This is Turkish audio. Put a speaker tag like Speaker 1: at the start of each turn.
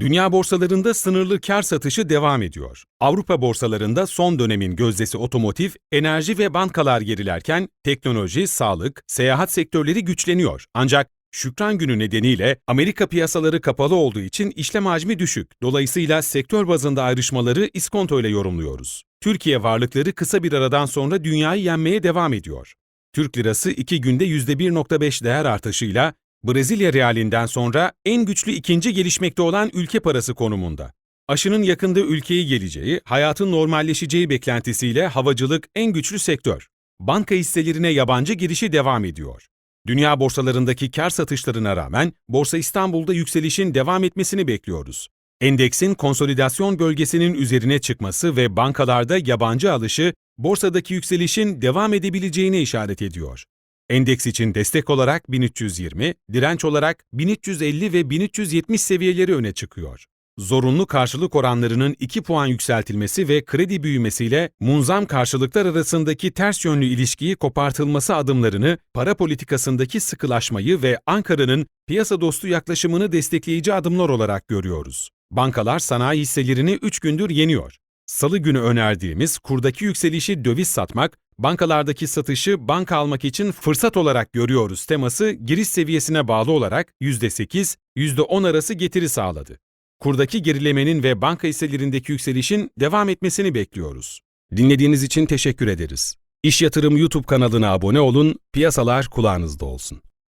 Speaker 1: Dünya borsalarında sınırlı kar satışı devam ediyor. Avrupa borsalarında son dönemin gözdesi otomotiv, enerji ve bankalar gerilerken teknoloji, sağlık, seyahat sektörleri güçleniyor. Ancak Şükran günü nedeniyle Amerika piyasaları kapalı olduğu için işlem hacmi düşük. Dolayısıyla sektör bazında ayrışmaları iskonto ile yorumluyoruz. Türkiye varlıkları kısa bir aradan sonra dünyayı yenmeye devam ediyor. Türk lirası 2 günde %1.5 değer artışıyla Brezilya realinden sonra en güçlü ikinci gelişmekte olan ülke parası konumunda. Aşının yakında ülkeyi geleceği, hayatın normalleşeceği beklentisiyle havacılık en güçlü sektör. Banka hisselerine yabancı girişi devam ediyor. Dünya borsalarındaki kar satışlarına rağmen Borsa İstanbul'da yükselişin devam etmesini bekliyoruz. Endeksin konsolidasyon bölgesinin üzerine çıkması ve bankalarda yabancı alışı borsadaki yükselişin devam edebileceğine işaret ediyor. Endeks için destek olarak 1320, direnç olarak 1350 ve 1370 seviyeleri öne çıkıyor. Zorunlu karşılık oranlarının 2 puan yükseltilmesi ve kredi büyümesiyle munzam karşılıklar arasındaki ters yönlü ilişkiyi kopartılması adımlarını, para politikasındaki sıkılaşmayı ve Ankara'nın piyasa dostu yaklaşımını destekleyici adımlar olarak görüyoruz. Bankalar sanayi hisselerini 3 gündür yeniyor. Salı günü önerdiğimiz kurdaki yükselişi döviz satmak, bankalardaki satışı banka almak için fırsat olarak görüyoruz teması giriş seviyesine bağlı olarak %8, %10 arası getiri sağladı. Kurdaki gerilemenin ve banka hisselerindeki yükselişin devam etmesini bekliyoruz. Dinlediğiniz için teşekkür ederiz. İş Yatırım YouTube kanalına abone olun, piyasalar kulağınızda olsun.